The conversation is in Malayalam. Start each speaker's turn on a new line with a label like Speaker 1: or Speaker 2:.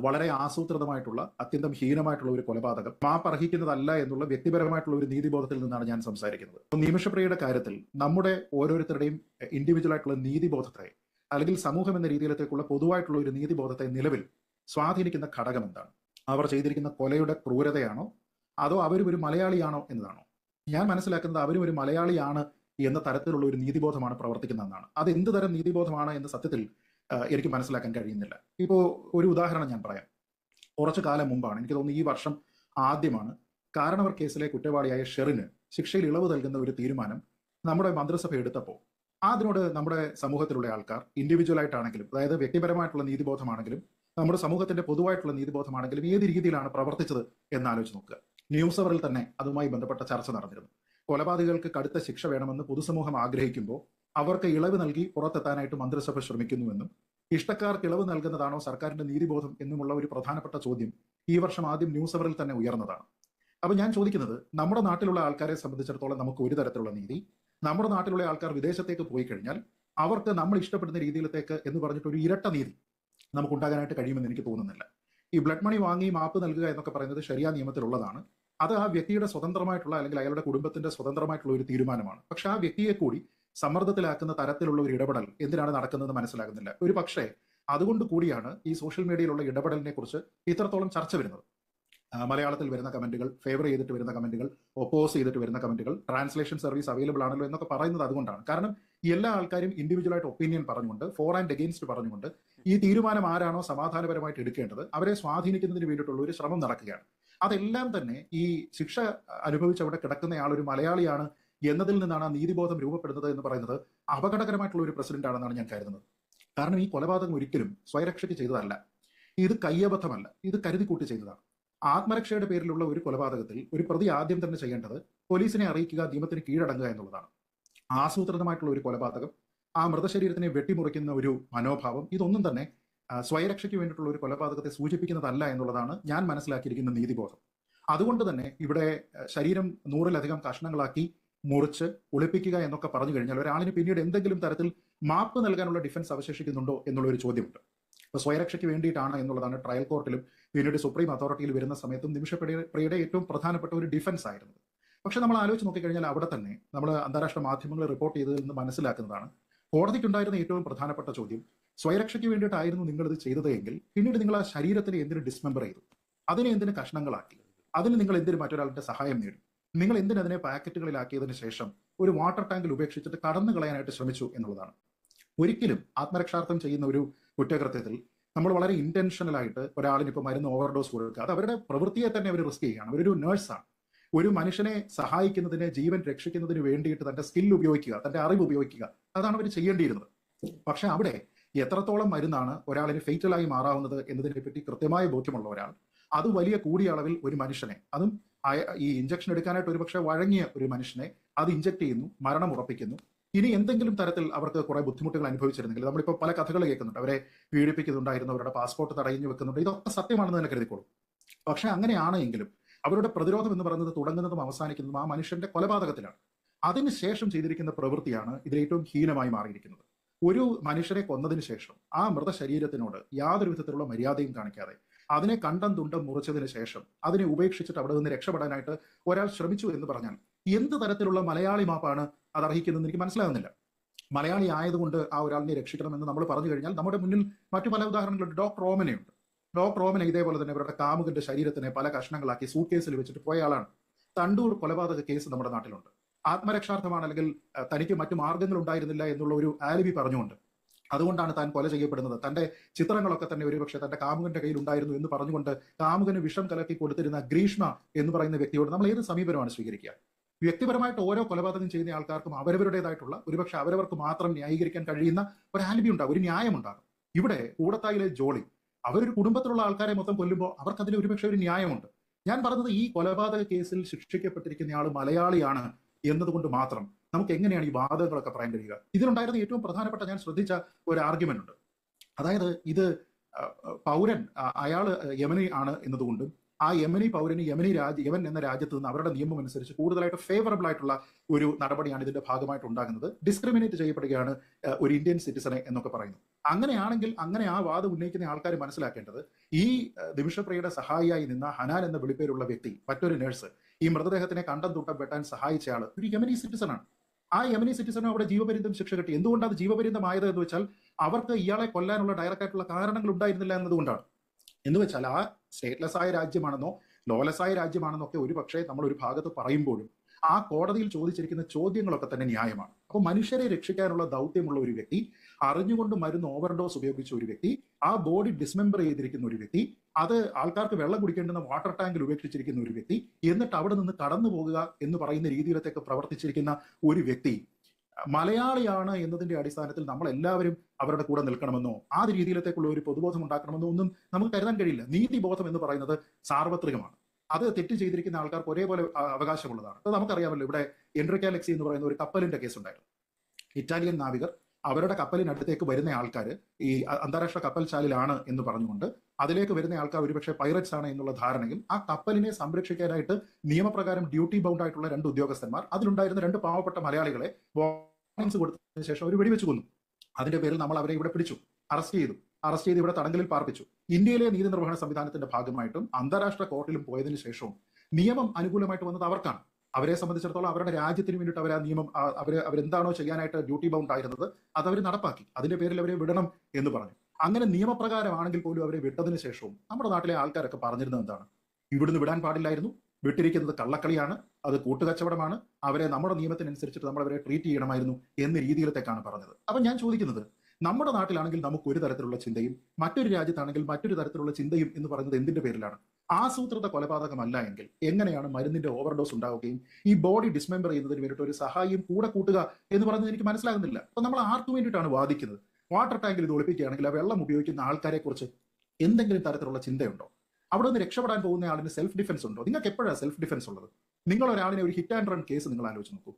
Speaker 1: വളരെ ആസൂത്രിതമായിട്ടുള്ള അത്യന്തം ഹീനമായിട്ടുള്ള ഒരു കൊലപാതകം. മാപ്പ് അർഹിക്കുന്നതല്ല എന്നുള്ള വ്യക്തിപരമായിട്ടുള്ള ഒരു നീതിബോധത്തിൽ നിന്നാണ് ഞാൻ സംസാരിക്കുന്നത്. നിമിഷപ്രിയയുടെ കാര്യത്തിൽ നമ്മുടെ ഓരോരുത്തരുടെയും ഇൻഡിവിജ്വൽ ആയിട്ടുള്ള നീതിബോധത്തെ അല്ലെങ്കിൽ സമൂഹം എന്ന രീതിയിലത്തേക്കുള്ള പൊതുവായിട്ടുള്ള ഒരു നീതിബോധത്തെ നിലവിൽ സ്വാധീനിക്കുന്ന ഘടകം എന്താണ് അവർ ചെയ്തിരിക്കുന്ന കൊലയുടെ ക്രൂരതയാണോ? അതോ അവരും ഒരു മലയാളിയാണോ എന്നതാണോ? ഞാൻ മനസ്സിലാക്കുന്നത് അവരും ഒരു മലയാളിയാണ് എന്ന തരത്തിലുള്ള ഒരു നീതിബോധമാണ് പ്രവർത്തിക്കുന്നതെന്നാണ് അത് എന്ത് തരം നീതിബോധമാണ് എന്ന് സത്യത്തിൽ എനിക്ക് മനസ്സിലാക്കാൻ കഴിയുന്നില്ല. ഇപ്പോൾ ഒരു ഉദാഹരണം ഞാൻ പറയാം. കുറച്ചു കാലം മുമ്പാണ് എനിക്ക് തോന്നുന്നു ഈ വർഷം ആദ്യമാണ് കാരണവർ കേസിലെ കുറ്റവാളിയായ ഷെറിന് ശിക്ഷയിൽ ഇളവ് നൽകുന്ന ഒരു തീരുമാനം നമ്മുടെ മന്ത്രിസഭ എടുത്തപ്പോൾ. അതിനോട് നമ്മുടെ സമൂഹത്തിലുള്ള ആൾക്കാർ ഇൻഡിവിജ്വൽ ആയിട്ടാണെങ്കിലും അതായത് വ്യക്തിപരമായിട്ടുള്ള നീതിബോധമാണെങ്കിലും നമ്മുടെ സമൂഹത്തിന്റെ പൊതുവായിട്ടുള്ള നീതിബോധമാണെങ്കിലും ഏത് രീതിയിലാണ് പ്രവർത്തിച്ചത് എന്ന് ആലോചിച്ച് നോക്കുക. ന്യൂസ് അവറിൽ തന്നെ അതുമായി ബന്ധപ്പെട്ട ചർച്ച നടന്നിരുന്നു. കൊലപാതകൾക്ക് കടുത്ത ശിക്ഷ വേണമെന്ന് പൊതുസമൂഹം ആഗ്രഹിക്കുമ്പോൾ അവർക്ക് ഇളവ് നൽകി പുറത്തെത്താനായിട്ട് മന്ത്രിസഭ ശ്രമിക്കുന്നുവെന്നും ഇഷ്ടക്കാർക്ക് ഇളവ് നൽകുന്നതാണോ സർക്കാരിന്റെ നീതിബോധം എന്നുമുള്ള ഒരു പ്രധാനപ്പെട്ട ചോദ്യം ഈ വർഷം ആദ്യം ന്യൂസ് അവറിൽ തന്നെ ഉയർന്നതാണ്. അപ്പൊ ഞാൻ ചോദിക്കുന്നത് നമ്മുടെ നാട്ടിലുള്ള ആൾക്കാരെ സംബന്ധിച്ചിടത്തോളം നമുക്ക് ഒരു തരത്തിലുള്ള നീതി നമ്മുടെ നാട്ടിലുള്ള ആൾക്കാർ വിദേശത്തേക്ക് പോയി കഴിഞ്ഞാൽ അവർക്ക് നമ്മൾ ഇഷ്ടപ്പെടുന്ന രീതിയിലത്തേക്ക് എന്ന് പറഞ്ഞിട്ട് ഒരു ഇരട്ട നീതി നമുക്ക് ഉണ്ടാകാനായിട്ട് കഴിയുമെന്ന് എനിക്ക് തോന്നുന്നില്ല. ഈ ബ്ലഡ് മണി വാങ്ങി മാപ്പ് നൽകുക എന്നൊക്കെ പറയുന്നത് ശരിയാ നിയമത്തിലുള്ളതാണ്. അത് ആ വ്യക്തിയുടെ സ്വതന്ത്രമായിട്ടുള്ള അല്ലെങ്കിൽ അയാളുടെ കുടുംബത്തിന്റെ സ്വതന്ത്രമായിട്ടുള്ള ഒരു തീരുമാനമാണ്. പക്ഷെ ആ വ്യക്തിയെ കൂടി സമ്മർദ്ദത്തിലാക്കുന്ന തരത്തിലുള്ള ഒരു ഇടപെടൽ എന്തിനാണ് നടക്കുന്നത് മനസ്സിലാകുന്നില്ല. ഒരു പക്ഷേ അതുകൊണ്ട് കൂടിയാണ് ഈ സോഷ്യൽ മീഡിയയിലുള്ള ഇടപെടലിനെ കുറിച്ച് ഇത്രത്തോളം ചർച്ച വരുന്നത്. മലയാളത്തിൽ വരുന്ന കമന്റുകൾ ഫേവർ ചെയ്തിട്ട് വരുന്ന കമന്റുകൾ ഒപ്പോസ് ചെയ്തിട്ട് വരുന്ന കമന്റുകൾ ട്രാൻസ്ലേഷൻ സർവീസ് അവൈലബിൾ ആണല്ലോ എന്നൊക്കെ പറയുന്നത് അതുകൊണ്ടാണ്. കാരണം എല്ലാ ആൾക്കാരും ഇൻഡിവിജ്വലായിട്ട് ഒപ്പീനിയൻ പറഞ്ഞുകൊണ്ട് ഫോർ ആൻഡ് അഗെയിൻസ്റ്റ് പറഞ്ഞുകൊണ്ട് ഈ തീരുമാനം ആരാണോ സമാധാനപരമായിട്ട് എടുക്കേണ്ടത് അവരെ സ്വാധീനിക്കുന്നതിന് വേണ്ടിയിട്ടുള്ള ഒരു ശ്രമം നടക്കുകയാണ്. അതെല്ലാം തന്നെ ഈ ശിക്ഷ അനുഭവിച്ച് അവിടെ കിടക്കുന്നയാൾ ഒരു മലയാളിയാണ് എന്നതിൽ നിന്നാണ് നീതിബോധം രൂപപ്പെടുന്നത് എന്ന് പറയുന്നത് അപകടകരമായിട്ടുള്ള ഒരു പ്രസിഡന്റ് ആണെന്നാണ് ഞാൻ കരുതുന്നത്. കാരണം ഈ കൊലപാതകം ഒരിക്കലും സ്വയരക്ഷയ്ക്ക് ചെയ്തതല്ല. ഇത് കയ്യബദ്ധമല്ല. ഇത് കരുതിക്കൂട്ടി ചെയ്തതാണ്. ആത്മരക്ഷയുടെ പേരിലുള്ള ഒരു കൊലപാതകത്തിൽ ഒരു പ്രതി ആദ്യം തന്നെ ചെയ്യേണ്ടത് പോലീസിനെ അറിയിക്കുക നിയമത്തിന് കീഴടങ്ങുക എന്നുള്ളതാണ്. ആസൂത്രിതമായിട്ടുള്ള ഒരു കൊലപാതകം ആ മൃതശരീരത്തിനെ വെട്ടിമുറിക്കുന്ന ഒരു മനോഭാവം ഇതൊന്നും തന്നെ സ്വയരക്ഷയ്ക്ക് വേണ്ടിയിട്ടുള്ള ഒരു കൊലപാതകത്തെ സൂചിപ്പിക്കുന്നതല്ല എന്നുള്ളതാണ് ഞാൻ മനസ്സിലാക്കിയിരിക്കുന്ന നീതിബോധം. അതുകൊണ്ട് തന്നെ ഇവിടെ ശരീരം നൂറിലധികം കഷ്ണങ്ങളാക്കി മുറിച്ച് ഒളിപ്പിക്കുക എന്നൊക്കെ പറഞ്ഞു കഴിഞ്ഞാൽ ഒരാളിന് പിന്നീട് എന്തെങ്കിലും തരത്തിൽ മാപ്പ് നൽകാനുള്ള ഡിഫൻസ് അവശേഷിക്കുന്നുണ്ടോ എന്നുള്ള ഒരു ചോദ്യമുണ്ട്. അപ്പൊ സ്വയരക്ഷയ്ക്ക് വേണ്ടിയിട്ടാണ് എന്നുള്ളതാണ് ട്രയൽ കോർട്ടിലും പിന്നീട് സുപ്രീം അതോറിറ്റിയിൽ വരുന്ന സമയത്തും നിമിഷപ്രിയയുടെ ഏറ്റവും പ്രധാനപ്പെട്ട ഒരു ഡിഫൻസ് ആയിരുന്നത്. പക്ഷെ നമ്മൾ ആലോചിച്ച് നോക്കിക്കഴിഞ്ഞാൽ അവിടെ തന്നെ നമ്മൾ അന്താരാഷ്ട്ര മാധ്യമങ്ങൾ റിപ്പോർട്ട് ചെയ്തതിൽ നിന്ന് മനസ്സിലാക്കുന്നതാണ്. കോടതിക്കുണ്ടായിരുന്ന ഏറ്റവും പ്രധാനപ്പെട്ട ചോദ്യം സ്വയരക്ഷയ്ക്ക് വേണ്ടിയിട്ടായിരുന്നു ഇത് ചെയ്തത് എങ്കിൽ പിന്നീട് നിങ്ങൾ ആ ശരീരത്തിനെ എന്തിനു ഡിസ്മെമ്പർ ചെയ്തു? അതിനെ എന്തിനു കഷ്ണങ്ങളാക്കി? അതിന് നിങ്ങൾ എന്തിനു മറ്റൊരാളുടെ സഹായം നേടി? നിങ്ങൾ എന്തിനതിനെ പാക്കറ്റുകളിലാക്കിയതിനു ശേഷം ഒരു വാട്ടർ ടാങ്കിൽ ഉപേക്ഷിച്ചിട്ട് കടന്നു കളയാനായിട്ട് ശ്രമിച്ചു എന്നുള്ളതാണ്. ഒരിക്കലും ആത്മരക്ഷാർത്ഥം ചെയ്യുന്ന ഒരു കുറ്റകൃത്യത്തിൽ നമ്മൾ വളരെ ഇന്റൻഷനൽ ആയിട്ട് ഒരാളിന് ഇപ്പോൾ മരുന്ന് ഓവർഡോസ് കൊടുക്കുക. അത് അവരുടെ പ്രവൃത്തിയെ തന്നെ അവർ റിസ്ക് ചെയ്യുകയാണ്. അവരൊരു നേഴ്സാണ് ഒരു മനുഷ്യനെ സഹായിക്കുന്നതിന് ജീവൻ രക്ഷിക്കുന്നതിന് വേണ്ടിയിട്ട് തന്റെ സ്കിൽ ഉപയോഗിക്കുക തന്റെ അറിവ് ഉപയോഗിക്കുക. അതാണ് അവർ ചെയ്യേണ്ടിയിരുന്നത്. പക്ഷെ അവിടെ എത്രത്തോളം മരുന്നാണ് ഒരാളിന് ഫെയ്റ്റലായി മാറാവുന്നത് എന്നതിനെ പറ്റി കൃത്യമായ ബോധ്യമുള്ള ഒരാൾ. അത് വലിയ കൂടിയ അളവിൽ ഒരു മനുഷ്യനെ അതും ഈ ഇഞ്ചക്ഷൻ എടുക്കാനായിട്ട് ഒരുപക്ഷെ വഴങ്ങിയ ഒരു മനുഷ്യനെ അത് ഇഞ്ചക്ട് ചെയ്യുന്നു മരണം ഉറപ്പിക്കുന്നു. ഇനി എന്തെങ്കിലും തരത്തിൽ അവർക്ക് കുറെ ബുദ്ധിമുട്ടുകൾ അനുഭവിച്ചിരുന്നെങ്കിൽ നമ്മളിപ്പോൾ പല കഥകൾ കേൾക്കുന്നുണ്ട്. അവരെ പീഡിപ്പിക്കുന്നുണ്ടായിരുന്നു അവരുടെ പാസ്പോർട്ട് തടഞ്ഞു വെക്കുന്നുണ്ട്. ഇതൊക്കെ സത്യമാണെന്ന് തന്നെ കരുതിക്കോളും. പക്ഷെ അങ്ങനെയാണെങ്കിലും അവരുടെ പ്രതിരോധം എന്ന് പറയുന്നത് തുടങ്ങുന്നതും അവസാനിക്കുന്നതും ആ മനുഷ്യന്റെ കൊലപാതകത്തിലാണ്. അതിനുശേഷം ചെയ്തിരിക്കുന്ന പ്രവൃത്തിയാണ് ഇതിലേറ്റവും ഹീനമായി മാറിയിരിക്കുന്നത്. ഒരു മനുഷ്യരെ കൊന്നതിന് ശേഷം ആ മൃതശരീരത്തിനോട് യാതൊരു വിധത്തിലുള്ള മര്യാദയും കാണിക്കാതെ അതിനെ കണ്ടം തുണ്ടം മുറിച്ചതിന് ശേഷം അതിനെ ഉപേക്ഷിച്ചിട്ട് അവിടെ നിന്ന് രക്ഷപ്പെടാനായിട്ട് ഒരാൾ ശ്രമിച്ചു എന്ന് പറഞ്ഞാൽ എന്ത് തരത്തിലുള്ള മലയാളി മാപ്പാണ് അത് അർഹിക്കുന്നതെന്ന് എനിക്ക് മനസ്സിലാകുന്നില്ല. മലയാളി ആയതുകൊണ്ട് ആ ഒരാളിനെ രക്ഷിക്കണമെന്ന് നമ്മൾ പറഞ്ഞു കഴിഞ്ഞാൽ നമ്മുടെ മുന്നിൽ മറ്റു പല ഉദാഹരണങ്ങളുണ്ട്. ഡോക്ടർ ഉണ്ട്. ഡോക്ടർ റോമനെ ഇതേപോലെ തന്നെ ഇവരുടെ കാമുകന്റെ ശരീരത്തിനെ പല കഷ്ണങ്ങളാക്കി സൂട്ട് കേസിൽ വെച്ചിട്ട് പോയ ആളാണ്. തണ്ടൂർ കൊലപാതക കേസ് നമ്മുടെ നാട്ടിലുണ്ട്. ആത്മരക്ഷാർത്ഥമാണ് അല്ലെങ്കിൽ തനിക്ക് മറ്റു മാർഗങ്ങൾ ഉണ്ടായിരുന്നില്ല എന്നുള്ള ഒരു ആലിബി പറഞ്ഞുകൊണ്ട് അതുകൊണ്ടാണ് താൻ കൊല ചെയ്യപ്പെടുന്നത്. തന്റെ ചിത്രങ്ങളൊക്കെ തന്നെ ഒരുപക്ഷെ തന്റെ കാമുകന്റെ കയ്യിൽ ഉണ്ടായിരുന്നു എന്ന് പറഞ്ഞുകൊണ്ട് കാമുകന് വിഷം കലക്കി കൊടുത്തിരുന്ന ഗ്രീഷ്മ എന്ന് പറയുന്ന വ്യക്തിയോട് നമ്മൾ ഏത് സമീപനമാണ് സ്വീകരിക്കുക? വ്യക്തിപരമായിട്ട് ഓരോ കൊലപാതകം ചെയ്യുന്ന ആൾക്കാർക്കും അവരവരുടേതായിട്ടുള്ള ഒരുപക്ഷെ അവരവർക്ക് മാത്രം ന്യായീകരിക്കാൻ കഴിയുന്ന ഒരു ആലിബി ഉണ്ടാകും ഒരു ന്യായമുണ്ടാകും ഇവിടെ കൂടത്തായിലെ ജോളി അവരൊരു കുടുംബത്തിലുള്ള ആൾക്കാരെ മൊത്തം കൊല്ലുമ്പോൾ അവർക്ക് അതിന് ഒരുപക്ഷെ ഒരു ന്യായമുണ്ട്. ഞാൻ പറഞ്ഞത് ഈ കൊലപാതക കേസിൽ ശിക്ഷിക്കപ്പെട്ടിരിക്കുന്ന ആൾ മലയാളിയാണ് എന്നതുകൊണ്ട് മാത്രം. നമുക്ക് എങ്ങനെയാണ് ഈ വാദങ്ങളൊക്കെ പറയാൻ കഴിയുക? ഇതിലുണ്ടായിരുന്ന ഏറ്റവും പ്രധാനപ്പെട്ട ഞാൻ ശ്രദ്ധിച്ച ഒരു ആർഗ്യുമെന്റ് ഉണ്ട്. അതായത് ഇത് പൗരൻ അയാൾ യമനി ആണ് എന്നതുകൊണ്ടും ആ യമനി പൗരന് യമനി രാജ്യ യമൻ എന്ന രാജ്യത്ത് നിന്ന് അവരുടെ നിയമം അനുസരിച്ച് കൂടുതലായിട്ട് ഫേവറബിൾ ആയിട്ടുള്ള ഒരു നടപടിയാണ് ഇതിന്റെ ഭാഗമായിട്ട് ഉണ്ടാകുന്നത്. ഡിസ്ക്രിമിനേറ്റ് ചെയ്യപ്പെടുകയാണ് ഒരു ഇന്ത്യൻ സിറ്റിസണെ എന്നൊക്കെ പറയുന്നു അങ്ങനെയാണെങ്കിൽ അങ്ങനെ ആ വാദം ഉന്നയിക്കുന്ന ആൾക്കാർ മനസ്സിലാക്കേണ്ടത് ഈ നിമിഷപ്രിയയുടെ സഹായിയായി നിന്ന ഹനാൻ എന്ന വിളിപ്പേരുള്ള വ്യക്തി മറ്റൊരു നഴ്സ് ഈ മൃതദേഹത്തിനെ കണ്ടം തുട്ടം വെട്ടാൻ സഹായിച്ച ആൾ ഒരു യമനി സിറ്റിസൺ ആണ്. ആ യമനി സിറ്റിസണും അവിടെ ജീവപര്യന്തം ശിക്ഷ കിട്ടി. എന്തുകൊണ്ടാണ് ജീവപര്യന്തമായത് എന്ന് വെച്ചാൽ അവർക്ക് ഇയാളെ കൊല്ലാനുള്ള ഡയറക്റ്റ് ആയിട്ടുള്ള കാരണങ്ങൾ ഉണ്ടായിരുന്നില്ല എന്നതുകൊണ്ടാണ്. എന്ന് വെച്ചാൽ ആ സ്റ്റേറ്റ്ലെസ് ആയ രാജ്യമാണെന്നോ ലോലെസ് ആയ രാജ്യമാണെന്നോ ഒക്കെ ഒരു പക്ഷേ നമ്മൾ ഒരു ഭാഗത്ത് പറയുമ്പോഴും ആ കോടതിയിൽ ചോദിച്ചിരിക്കുന്ന ചോദ്യങ്ങളൊക്കെ തന്നെ ന്യായമാണ്. അപ്പോൾ മനുഷ്യരെ രക്ഷിക്കാനുള്ള ദൗത്യമുള്ള ഒരു വ്യക്തി അറിഞ്ഞുകൊണ്ട് മരുന്ന് ഓവർഡോസ് ഉപയോഗിച്ച ഒരു വ്യക്തി ആ ബോഡി ഡിസ്മെമ്പർ ചെയ്തിരിക്കുന്ന ഒരു വ്യക്തി അത് ആൾക്കാർക്ക് വെള്ളം കുടിക്കേണ്ടുന്ന വാട്ടർ ടാങ്കിൽ ഉപേക്ഷിച്ചിരിക്കുന്ന ഒരു വ്യക്തി എന്നിട്ട് അവിടെ നിന്ന് കടന്നു പോകുക എന്ന് പറയുന്ന രീതിയിലത്തേക്ക് പ്രവർത്തിച്ചിരിക്കുന്ന ഒരു വ്യക്തി. മലയാളിയാണ് എന്നതിന്റെ അടിസ്ഥാനത്തിൽ നമ്മൾ എല്ലാവരും അവരുടെ കൂടെ നിൽക്കണമെന്നോ ആ രീതിയിലത്തേക്കുള്ള ഒരു പൊതുബോധം ഉണ്ടാക്കണമെന്നോ ഒന്നും നമുക്ക് കരുതാൻ കഴിയില്ല. നീതിബോധം എന്ന് പറയുന്നത് സാർവത്രികമാണ്. അത് തെറ്റ് ചെയ്തിരിക്കുന്ന ആൾക്കാർക്ക് ഒരേപോലെ അവകാശമുള്ളതാണ്. അത് നമുക്കറിയാമല്ലോ ഇവിടെ എൻട്രിക്കാലക്സി എന്ന് പറയുന്ന ഒരു കപ്പലിന്റെ കേസ് ഉണ്ടായിരുന്നു. ഇറ്റാലിയൻ നാവികർ അവരുടെ കപ്പലിനടുത്തേക്ക് വരുന്ന ആൾക്കാർ ഈ അന്താരാഷ്ട്ര കപ്പൽശാലിലാണ് എന്ന് പറഞ്ഞുകൊണ്ട് അതിലേക്ക് വരുന്ന ആൾക്കാർ ഒരുപക്ഷെ പൈററ്റ്സ് ആണ് എന്നുള്ള ധാരണയിൽ ആ കപ്പലിനെ സംരക്ഷിക്കാനായിട്ട് നിയമപ്രകാരം ഡ്യൂട്ടി ബൗണ്ട് ആയിട്ടുള്ള രണ്ട് ഉദ്യോഗസ്ഥന്മാർ അതിലുണ്ടായിരുന്ന രണ്ട് പാവപ്പെട്ട മലയാളികളെ വാർണിംഗ്സ് കൊടുത്തതിന് ശേഷം അവർ വെടിവെച്ച് കൊന്നു. അതിന്റെ പേരിൽ നമ്മൾ അവരെ ഇവിടെ പിടിച്ചു അറസ്റ്റ് ചെയ്തു. അറസ്റ്റ് ചെയ്ത് ഇവിടെ തടങ്കലിൽ പാർപ്പിച്ചു. ഇന്ത്യയിലെ നീതി നിർവഹണ സംവിധാനത്തിന്റെ ഭാഗമായിട്ടും അന്താരാഷ്ട്ര കോർട്ടിലും പോയതിനു ശേഷവും നിയമം അനുകൂലമായിട്ട് വന്നത് അവർക്കാണ്. അവരെ സംബന്ധിച്ചിടത്തോളം അവരുടെ രാജ്യത്തിന് വേണ്ടിയിട്ട് അവർ ആ നിയമം അവർ അവർ അവരെന്താണോ ചെയ്യാനായിട്ട് ഡ്യൂട്ടി ബൗണ്ട് ആയിരുന്നത് അത് അവർ നടപ്പാക്കി. അതിന്റെ പേരിൽ അവരെ വിടണം എന്ന് പറഞ്ഞു. അങ്ങനെ നിയമപ്രകാരമാണെങ്കിൽ പോലും അവരെ വിട്ടതിന് ശേഷവും നമ്മുടെ നാട്ടിലെ ആൾക്കാരൊക്കെ പറഞ്ഞിരുന്നത് എന്താണ്? ഇവിടുന്ന് വിടാൻ പാടില്ലായിരുന്നു. വിട്ടിരിക്കുന്നത് കള്ളക്കളിയാണ്. അത് കൂട്ടുകച്ചവടമാണ്. അവരെ നമ്മുടെ നിയമത്തിനനുസരിച്ചിട്ട് നമ്മൾ അവരെ ട്രീറ്റ് ചെയ്യണമായിരുന്നു എന്ന രീതിയിലത്തേക്കാണ് പറഞ്ഞത്. അപ്പൊ ഞാൻ ചോദിക്കുന്നത് നമ്മുടെ നാട്ടിലാണെങ്കിൽ നമുക്ക് ഒരു തരത്തിലുള്ള ചിന്തയും മറ്റൊരു രാജ്യത്താണെങ്കിൽ മറ്റൊരു തരത്തിലുള്ള ചിന്തയും എന്ന് പറയുന്നത് എന്തിന്റെ പേരിലാണ്? ആസൂത്രിത കൊലപാതകമല്ല എങ്കിൽ എങ്ങനെയാണ് മരുന്നിന്റെ ഓവർഡോസ് ഉണ്ടാവുകയും ഈ ബോഡി ഡിസ്മെമ്പർ ചെയ്യുന്നതിന് വേണ്ടിയിട്ട് ഒരു സഹായം കൂടെ കൂട്ടുക എന്ന് പറയുന്നത് എനിക്ക് മനസ്സിലാകുന്നില്ല. അപ്പൊ നമ്മൾ ആർക്കു വേണ്ടിയിട്ടാണ് വാദിക്കുന്നത്? വാട്ടർ ടാങ്കിൽ ഇത് ഒളിപ്പിക്കുകയാണെങ്കിൽ ആ വെള്ളം ഉപയോഗിക്കുന്ന ആൾക്കാരെ കുറിച്ച് എന്തെങ്കിലും തരത്തിലുള്ള ചിന്തയുണ്ടോ? അവിടെ നിന്ന് രക്ഷപ്പെടാൻ പോകുന്ന ആളിന് സെൽഫ് ഡിഫൻസ് ഉണ്ടോ? നിങ്ങൾക്ക് എപ്പോഴാണ് സെൽഫ് ഡിഫൻസ് ഉള്ളത്? നിങ്ങൾ ഒരാളിനെ ഒരു ഹിറ്റ് ആൻഡ് റൺ കേസ് നിങ്ങൾ ആലോചിച്ച് നോക്കൂ.